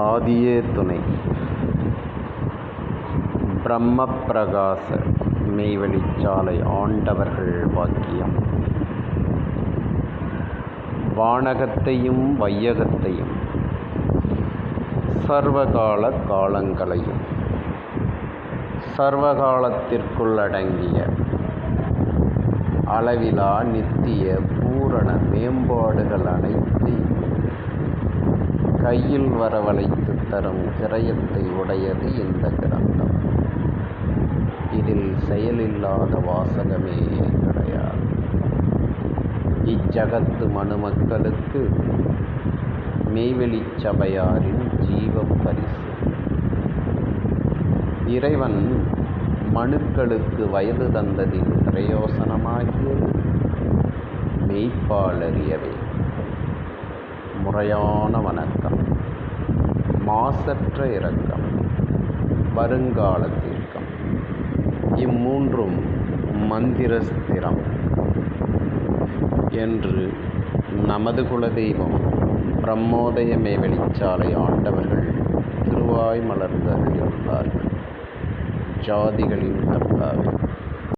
ஆதியே துணை. பிரம்மப்பிரகாச மெய்வெளிச்சாலை ஆண்டவர்கள் வாக்கியம் வானகத்தையும் வையகத்தையும் சர்வகால காலங்களையும் சர்வகாலத்திற்குள் அடங்கிய அளவிலா நித்திய பூரண மேம்பாடுகள் அனைத்தையும் கையில் வரவழைத்து தரும் கிரயத்தை உடையது இந்த கிரந்தம். இதில் செயலில்லாத வாசகமே கிடையாது. இச்சகத்து மனுமக்களுக்கு மெய்வெளிச் சபையாரின் ஜீவ பரிசு. இறைவன் மனுக்களுக்கு வயது தந்ததின் பிரயோசனமாகியது மெய்ப்பாலறியவே முறையான வணக்கம். மாசற்ற இரக்கம். வருங்கால தீர்க்கம். இம்மூன்றும் மந்திரஸ்திரம் என்று நமது குலதெய்வம் பிரம்மோதயமே வெளிச்சாலை ஆண்டவர்கள் திருவாய் மலர்ந்து அருளியுள்ளார்கள் ஜாதிகளின் கர்த்தாவே.